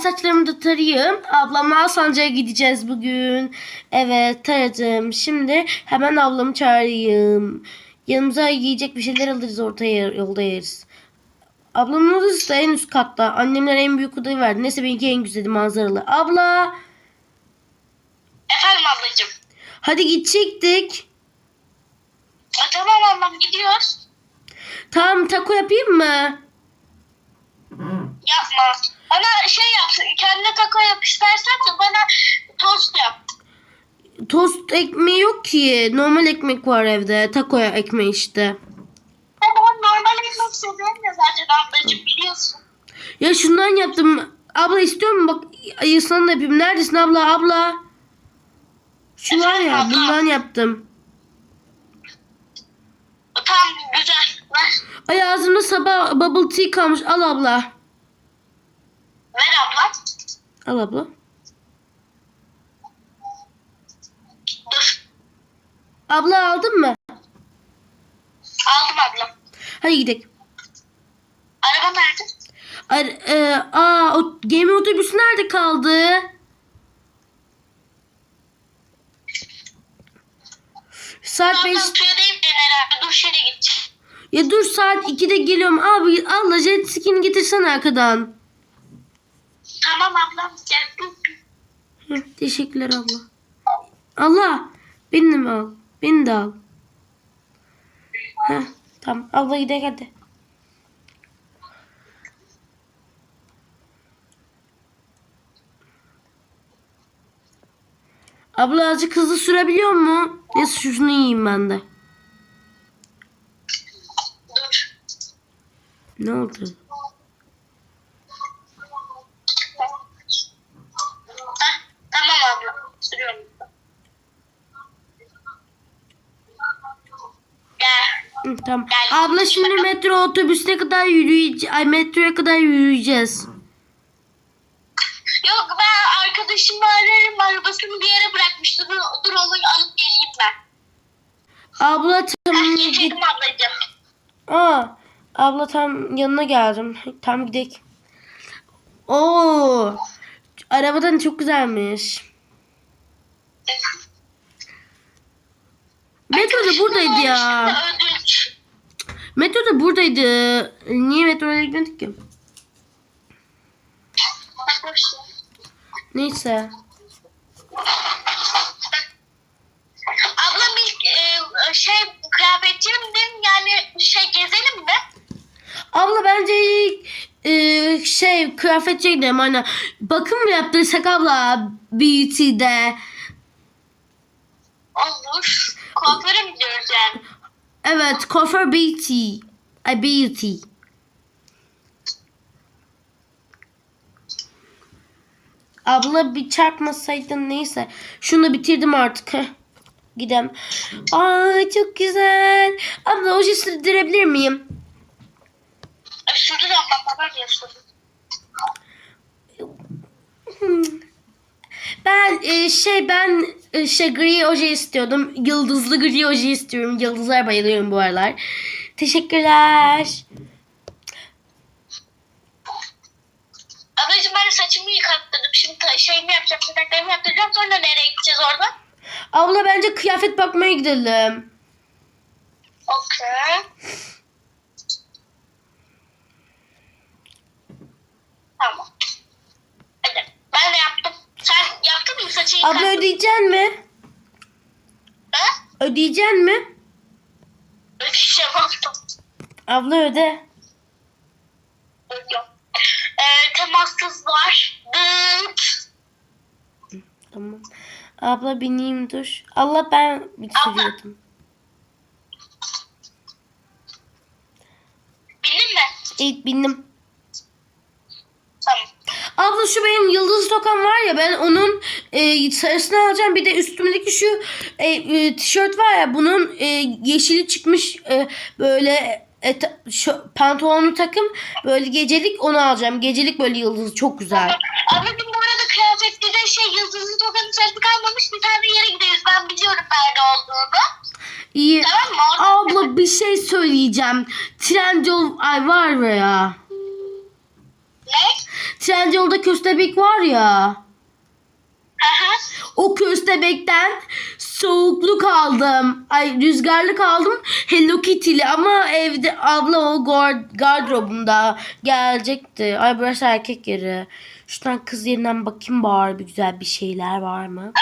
saçlarımı da tarayayım. Ablamla Alsancak'a gideceğiz bugün. Evet taradım. Şimdi hemen ablamı çağırayım. Yanımıza yiyecek bir şeyler alırız ortaya yolda yeriz. Ablamın odası da en üst katta. Annemler en büyük odayı verdi. Neyse benimki en güzeli manzaralı. Abla Efendim ablacığım. hadi gidecektik. E, tamam ablam gidiyoruz. Tamam taco yapayım mı? Yapma. Bana şey yap. Kendine taco yap istersen de bana tost yap. Tost ekmeği yok ki. Normal ekmek var evde. Taco ekmeği işte. Ben normal ekmek seviyorum ya zaten ablacığım biliyorsun. Ya şundan yaptım. Abla istiyor musun? Bak ay, sana da yapayım. Neredesin abla? Abla. Şu var ya abla? bundan yaptım. Tamam güzel. Ver. Ay ağzımda sabah bubble tea kalmış. Al abla. Ver abla. Al abla. Dur. Abla aldın mı? Aldım abla. Hadi gidelim. Araba nerede? Ay, e, aa, o gemi otobüsü nerede kaldı? Saat 5. Ablam tüyadayım ben herhalde. Dur şöyle git. Ya dur saat 2'de geliyorum. Abi Allah jet ski'ni getirsene arkadan. Tamam ablam gel. Hı, teşekkürler abla. Allah beni de mi al? Beni de al. Heh, tamam abla gidelim hadi. Abla azıcık hızlı sürebiliyor mu? Neyse şunu yiyeyim ben de. Dur. Ne oldu? Heh, tamam abla. Sürüyorum. Gel. Hı, tamam. Gel. Abla şimdi metro otobüsüne kadar yürüyeceğiz. Ay metroya kadar yürüyeceğiz. Yok ben arkadaşımı ararım arabasını bir yere bırakmıştı. Dur, dur onu alıp geleyim ben. Abla Heh, git. getirdim ablacığım. Aa, abla tam yanına geldim. Tam gidelim. Oo, arabadan çok güzelmiş. Metro da buradaydı ya. Ödünç. Metro da buradaydı. Niye metroya gitmedik ki? Neyse. Ablam ilk e, şey kıyafetçiyim dedim yani şey gezelim mi? Abla bence ilk, e, şey kıyafetçiye gidelim hani bakım mı yaptırsak abla beauty'de. Olur. Kuaföre mi gidiyoruz yani? Evet kuaför beauty. Ay beauty. Abla bir çarpmasaydın neyse. Şunu bitirdim artık. Heh. Gidem. Ay çok güzel. Abla oje sürdürebilir miyim? E, Şurada da ablam baba diyorsun. Ben e, şey ben e, şey gri oje istiyordum. Yıldızlı gri oje istiyorum. Yıldızlar bayılıyorum bu aralar. Teşekkürler. Ablacığım ben saçımı yıkattırdım. Şimdi ta- şey mi yapacağım? Tırnaklarımı yaptıracağım. Sonra nereye gideceğiz orada? Abla bence kıyafet bakmaya gidelim. Okey. Tamam. Hadi. Ben de yaptım. Sen yıkattın? Abla ödeyeceksin mi? Ha? Ödeyeceksin mi? Ödeyeceğim yaptım. Abla öde. Ödüyorum. Ee, temassız var. Dıt. Tamam. Abla bineyim dur. Allah ben bitiriyordum. Bildin mi? Evet bindim. Tamam. Abla şu benim yıldız tokam var ya ben onun e, sarısını alacağım. Bir de üstümdeki şu e, e, tişört var ya bunun e, yeşili çıkmış e, böyle e, ta- şu pantolonlu takım böyle gecelik onu alacağım. Gecelik böyle yıldız çok güzel. Ablacığım bu arada kıyafette de şey yıldızlı tokanın sarısı kalmamış. Bir tane yere gidiyoruz. Ben biliyorum nerede olduğunu. İyi. Tamam mı? Orada Abla bir şey söyleyeceğim. Trendyol ay var ya. Ne? Trendyol'da köstebek var ya. O köstebekten soğukluk aldım. Ay rüzgarlık aldım. Hello Kitty'li ama evde abla o gard- gardırobumda gelecekti. Ay burası erkek yeri. Şuradan kız yerinden bakayım bari bir güzel bir şeyler var mı?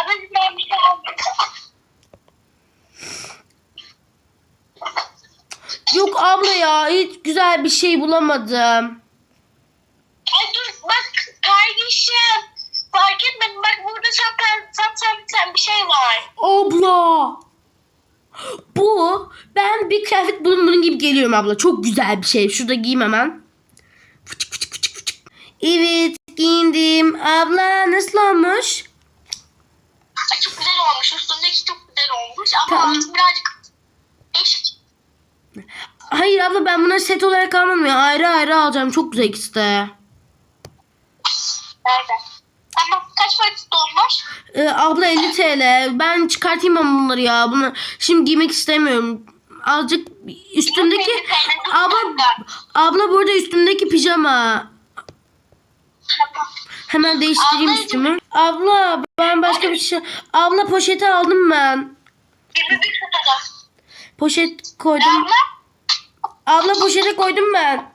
Şey. Yok abla ya hiç güzel bir şey bulamadım. Ay dur bak kardeşim. Fark etmedim bak burada sen, sen bir şey var. Abla. Bu ben bir kıyafet bunun, bunun gibi geliyorum abla. Çok güzel bir şey. Şurada giyeyim hemen. Fıçık fıçık fıçık fıçık. Evet giyindim. Abla nasıl olmuş? Ay çok güzel olmuş. Üstündeki çok güzel olmuş ama Tamam. birazcık değişik. Hayır abla ben bunları set olarak almam ya. Ayrı ayrı alacağım. Çok güzel ikisi de. Nerede? Tamam kaç parası olmuş? Ee, abla 50 TL. Ben çıkartayım ben bunları ya. Bunu şimdi giymek istemiyorum. Azıcık üstümdeki abla abla burada üstümdeki pijama. Tamam. Hemen değiştireyim Ablacığım. üstümü. Abla ben başka bir şey. Abla poşeti aldım ben. 21 satada. Poşet koydum. Abla Abla poşete koydum ben.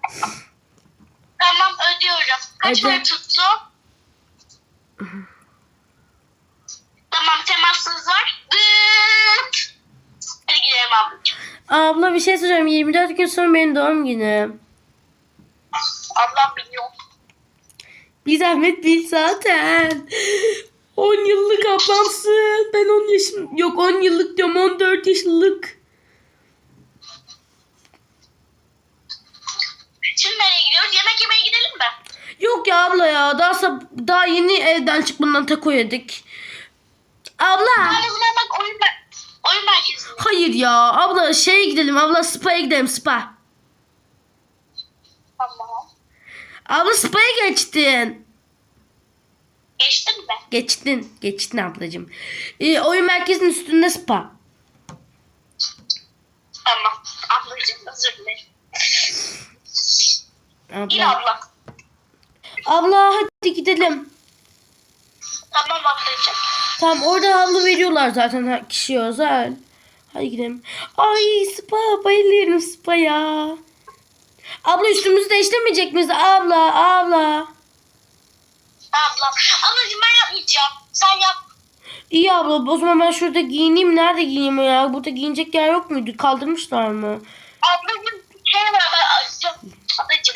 tamam ödüyorum. Kaç Öde. para tuttu? Tamam temassız var. Dıt. Hadi gidelim ablacığım. Abla bir şey söyleyeceğim. 24 gün sonra benim doğum günüm. Allah biliyor. Bir zahmet bil zaten. 10 yıllık ablamsın. Ben 10 yaşım yok 10 yıllık diyorum 14 yaşlık. Şimdi nereye gidiyoruz? Yemek yemeye gidelim mi? Yok ya abla ya daha daha yeni evden çıkmadan taco yedik. Abla. Bak oyun, oyun merkezine. Hayır ya abla şeye gidelim abla spa'ya gidelim spa. Tamam. Abla spa'ya geçtin. Geçtin mi? Geçtin. Geçtin ablacığım. Ee, oyun merkezinin üstünde spa. Tamam. Ablacığım özür dilerim. İyi Abla. Abla. Abla hadi gidelim. Tamam ablacığım. Tamam orada havlu veriyorlar zaten kişiye özel. Hadi gidelim. Ay spa bayılıyorum spa'ya. Abla üstümüzü değiştirmeyecek miyiz? Abla abla. Ablam. Ablacığım ben yapmayacağım. Sen yap. İyi abla o zaman ben şurada giyineyim. Nerede giyineyim ya? Burada giyinecek yer yok muydu? Kaldırmışlar mı? Ablacığım şey var ben açacağım. Ablacığım.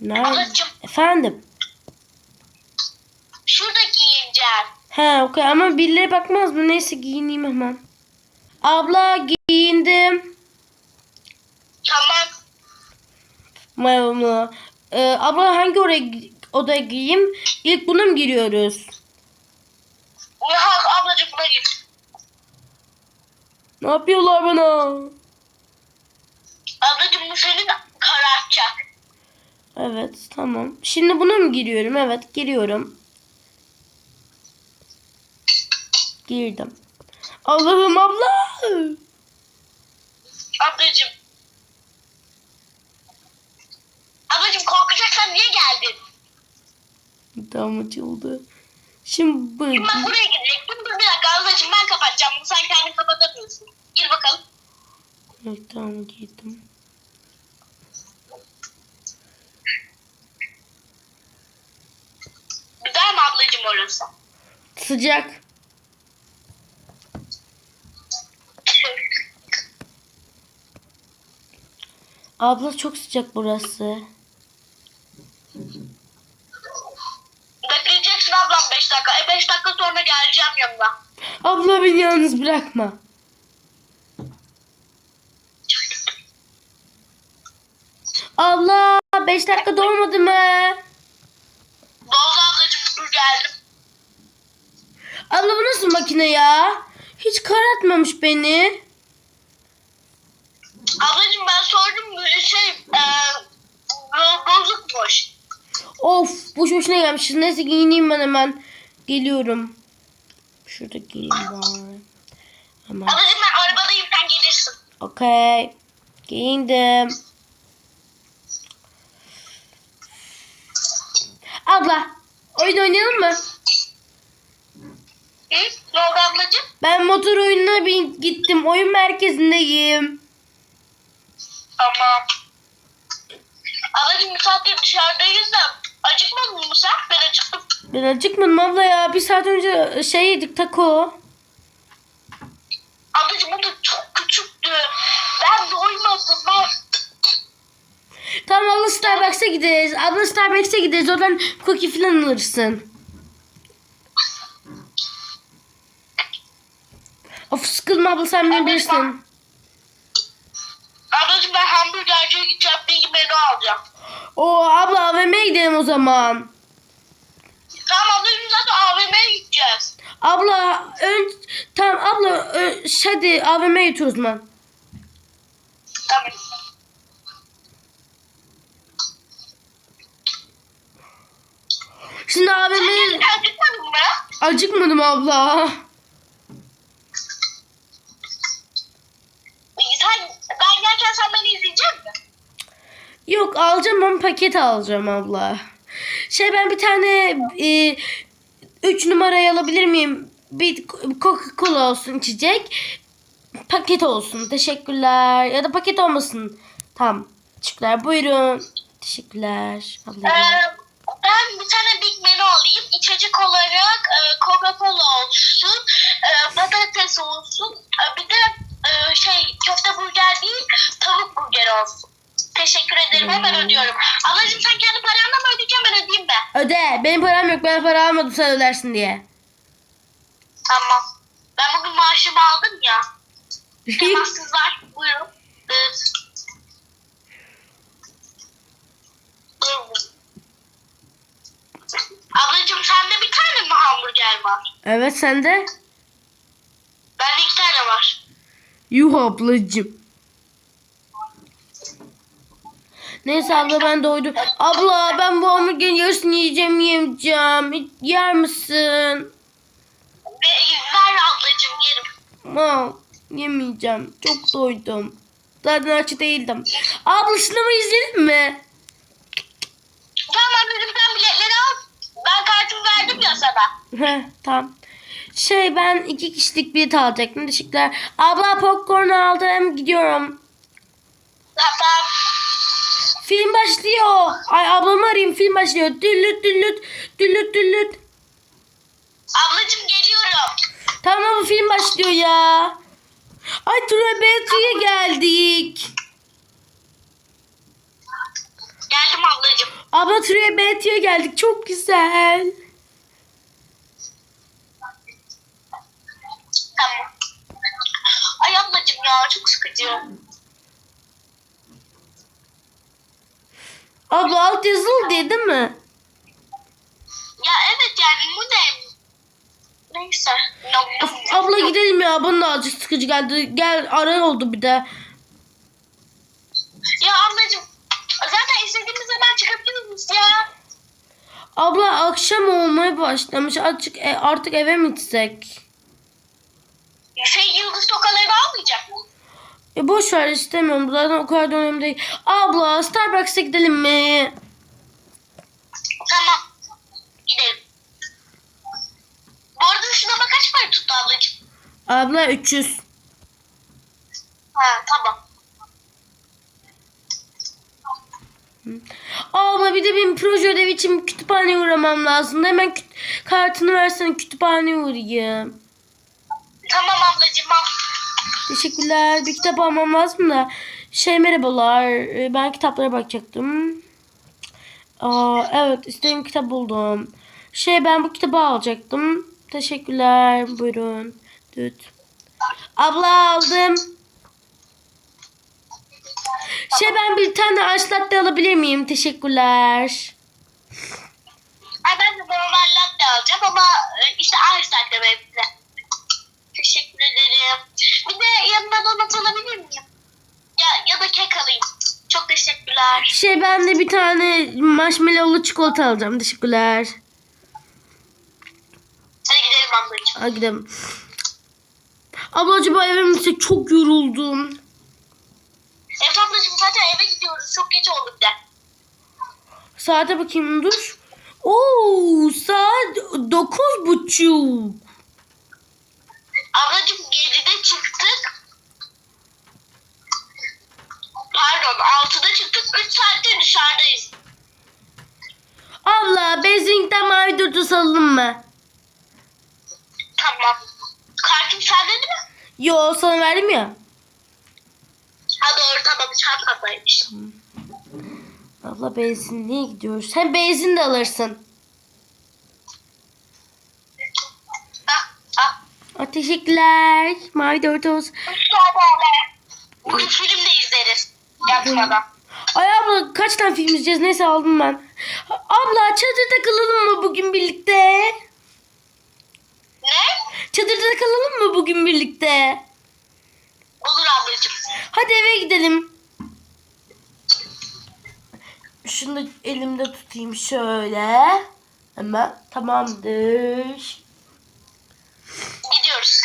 Nerede? Ablacığım. Efendim? Giyineceğim. He okey ama birileri bakmaz mı? Neyse giyineyim hemen. Abla giyindim. Tamam. Mayamı. Ee, abla hangi oraya odaya giyeyim? İlk buna mı giriyoruz? Ya ablacığım buna git. Ne yapıyorlar bana? Ablacığım bu seni karartacak. Evet tamam. Şimdi buna mı giriyorum? Evet giriyorum. Girdim. Allah'ım abla. Ablacığım. Ablacığım korkacaksan niye geldin? Tamam açıldı. Şimdi bu. Şimdi ben buraya gidecektim. Dur bir dakika ablacığım ben kapatacağım. Bunu sen kendin kapatamıyorsun. Gir bakalım. Evet, tamam girdim. Güzel mi ablacığım orası? Sıcak. Abla çok sıcak burası. Bekleyeceksin ablam 5 dakika. E 5 dakika sonra geleceğim yanına. Abla beni yalnız bırakma. Abla 5 dakika dolmadı mı? Doldu ablacığım dur geldim. Abla bu nasıl makine ya? Hiç karartmamış beni. Ablacığım ben sordum şey e, bo- bozukmuş. Of boş boşuna gelmişiz. Neyse giyineyim ben hemen. Geliyorum. Şurada giyineyim bari. Hemen. Ablacığım ben arabadayım sen gelirsin. Okey. Giyindim. Abla oyun oynayalım mı? Hı? Ne oldu ablacığım? Ben motor oyununa bir gittim. Oyun merkezindeyim. Tamam. Ablacığım bir saattir dışarıdayız da acıkmadın mı sen? Ben acıktım. Ben acıkmadım abla ya. Bir saat önce şey yedik taco. Ablacığım o da çok küçüktü. Ben doymadım. Ben... Tamam abla Starbucks'a gideriz. Abla Starbucks'a gideriz. Oradan cookie falan alırsın. Of sıkıldım abla sen beni bilirsin. Ablacığım ben hamburgerciye gideceğim. Bir menü alacağım. Oo abla AVM'ye gidelim o zaman. Tamam ablacığım zaten AVM'ye gideceğiz. Abla ön tamam abla ö, hadi AVM'ye götür o zaman. Tamam. Şimdi AVM'ye acıkmadın mı? acıkmadım abla. Sen, ben gelirken sen beni izleyecek misin? Yok alacağım ama paket alacağım abla. Şey ben bir tane e, üç numarayı alabilir miyim? Bir Coca-Cola olsun içecek. Paket olsun. Teşekkürler. Ya da paket olmasın. Tamam. Teşekkürler. Buyurun. Teşekkürler. Ee, Ablacığım. ben bir tane Big Menü alayım. İçecek olarak e, Coca-Cola olsun. e, patates olsun. e, bir de e, şey köfte burger değil tavuk burger olsun. Teşekkür ederim. Hemen ödüyorum. Ablacığım sen kendi paranla mı ödeyeceksin ben ödeyeyim mi? Öde. Benim param yok. Ben para almadım sen ödersin diye. Tamam. Ben bugün maaşımı aldım ya. Temassız var. Buyurun. Buyurun. Ablacığım sende bir tane mi hamburger var? evet sende. Bende iki tane var. Yuh ablacığım. Neyse abla ben doydum. Abla ben bu hamburgerin yarısını yiyeceğim yiyeceğim. Yer misin? Ve ver ablacığım yerim. Aa, yemeyeceğim. Çok doydum. Zaten aç değildim. Abla sınavı izledin mi? Tamam ablacığım sen biletleri al. Ben kartımı verdim ya sana. Heh, tamam. Şey ben iki kişilik bilet alacaktım. Teşekkürler. Abla popcorn aldım. Gidiyorum. Tamam. Film başlıyor. Ay ablamı arayayım. Film başlıyor. Düllüt düllüt. Düllüt düllüt. Ablacığım geliyorum. Tamam film başlıyor ya. Ay Trabelti'ye geldik. Geldim ablacığım. Abla Trabelti'ye geldik. Çok güzel. Tamam. Ay ablacığım ya çok sıkıcı. Abla alt yazılı değil mi? Ya evet yani bu ne? Neyse. Of, abla gidelim ya. Bana da azıcık sıkıcı geldi. Gel ara oldu bir de. Ya ablacığım zaten istediğimiz zaman çıkabiliriz ya. Abla akşam olmaya başlamış. Artık, e, artık eve mi gitsek? Şey yıldız tokalarını almayacak mı? E boş ver istemiyorum. Zaten o kadar da önemli değil. Abla Starbucks'a gidelim mi? Tamam. Gidelim. Bu arada sınava kaç para tuttu ablacığım? Abla 300. Ha tamam. Abla bir de benim proje ödevi için kütüphaneye uğramam lazım. Hemen küt- kartını versene kütüphaneye uğrayayım. Tamam ablacığım al. Teşekkürler. Bir kitap almam lazım da. Şey merhabalar. Ee, Ben kitaplara bakacaktım. Aa, evet istediğim kitap buldum. Şey ben bu kitabı alacaktım. Teşekkürler. Buyurun. Düt. Abla aldım. Şey ben bir tane ice latte alabilir miyim? Teşekkürler. Ay ben de normal latte alacağım ama e, işte ice latte benimle. Teşekkür ederim. Bir de yanına donat alabilir miyim? Ya, ya da kek alayım. Çok teşekkürler. Şey ben de bir tane marshmallowlu çikolata alacağım. Teşekkürler. Hadi gidelim ablacığım. Hadi gidelim. Abla acaba eve mi gitsek? Çok yoruldum. Evet ablacığım zaten eve gidiyoruz. Çok geç oldu bir de. Saate bakayım dur. Oo saat dokuz buçuk. Ablacığım 7'de çıktık. Pardon 6'da çıktık. 3 saattir dışarıdayız. Abla benzinlikten mavi dörtü salalım mı? Tamam. Kartım sende mi? Yo sana verdim ya. Ha doğru tamam çantamdaymış. Abla benzinliğe gidiyoruz. Hem benzin de alırsın. Teşekkürler. Mavi dörtü olsun. Bugün film de izleriz. Yatmadan. Ay abla kaç tane film izleyeceğiz? Neyse aldım ben. Abla çadırda kalalım mı bugün birlikte? Ne? Çadırda kalalım mı bugün birlikte? Olur ablacığım. Hadi eve gidelim. Şunu da elimde tutayım şöyle. Hemen tamamdır. Gidiyoruz.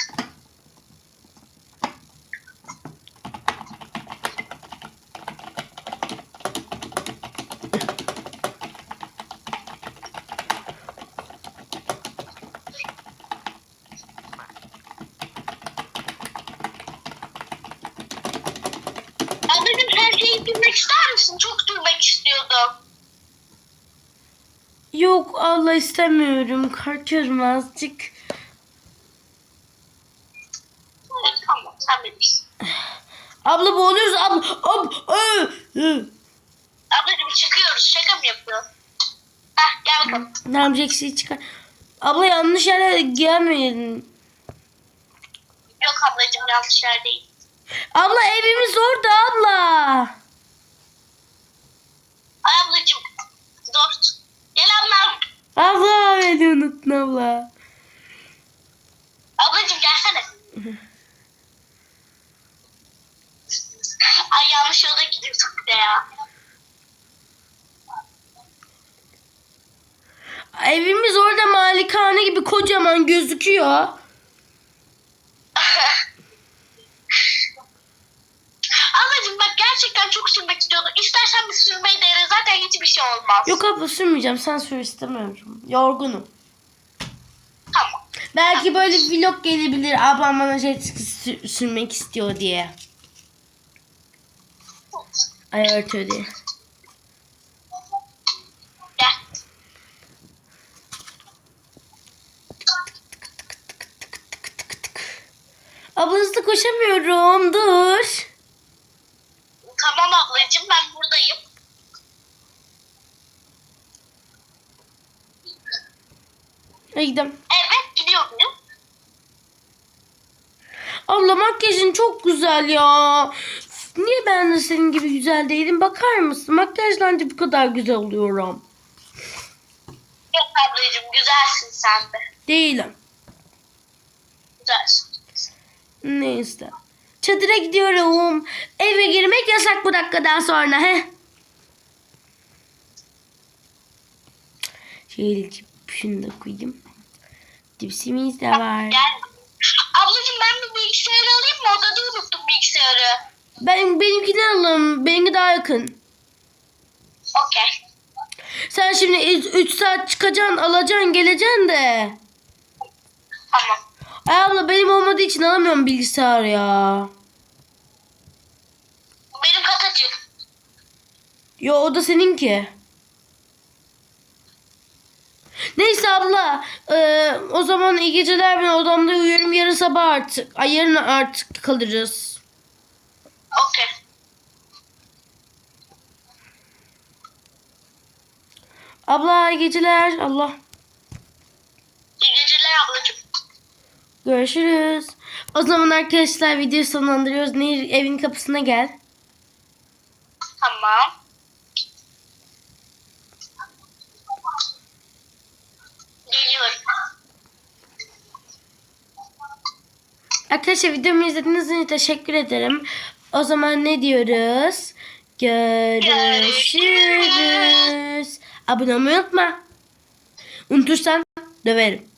Sen şeyi bilmek ister misin? Çok durmak istiyordum. Yok abla istemiyorum. Korkuyorum azıcık. Evet, tamam sen bilirsin. Abla boğuluyoruz abla. Ab, ö, ö. Ablacığım mı yapıyorsun? Heh gel bakalım. Ne yapacaksın çıkar. Abla yanlış yere gelmeyelim. Yok ablacığım yanlış yer değil. Abla evimiz orada abla. Ay ablacığım. Dur. Gel ablam. Abla beni unuttun abla. Ablacığım gelsene. Ay yanlış yolda gidiyorsun bir de ya. Evimiz orada malikane gibi kocaman gözüküyor. Ablacığım bak gerçekten çok sürmek istiyordum. İstersen bir sürmeyi dene zaten hiçbir şey olmaz. Yok abla sürmeyeceğim. Sen sür istemiyorum. Yorgunum. Tamam. Belki böyle vlog gelebilir. Ablam bana jet ski sür- sürmek istiyor diye. Ay örtüyor diye. Gel. Abla koşamıyorum. Dur. Tamam ablacığım ben buradayım. Hadi gidelim. Evet gidiyorum. Abla makyajın çok güzel ya. Niye ben de senin gibi güzel değilim? Bakar mısın? Makyajla anca bu kadar güzel oluyorum. Yok ablacığım güzelsin sen de. Değilim. Güzelsin. Neyse. Çadıra gidiyorum. Eve girmek yasak bu dakikadan sonra. He. Şöyle şunu da koyayım. Cipsimiz de var. Gel. Ablacığım ben bir bilgisayar alayım mı? Odada unuttum bilgisayarı. Ben benimkini alalım. Benimki daha yakın. Okey. Sen şimdi 3 saat çıkacaksın, alacaksın, geleceksin de. Tamam. Ay abla benim olmadığı için alamıyorum bilgisayar ya. Benim kat açık. Yo o da seninki. Neyse abla. eee, o zaman iyi geceler ben odamda uyuyorum. Yarın sabah artık. Ay yarın artık kalırız. Okey. Abla iyi geceler. Allah. İyi geceler ablacığım. Görüşürüz. O zaman arkadaşlar videoyu sonlandırıyoruz. Nehir evin kapısına gel. Tamam. Geliyorum. Arkadaşlar videomu izlediğiniz için teşekkür ederim. O zaman ne diyoruz? Görüşürüz. Abone olmayı unutma. Unutursan döverim.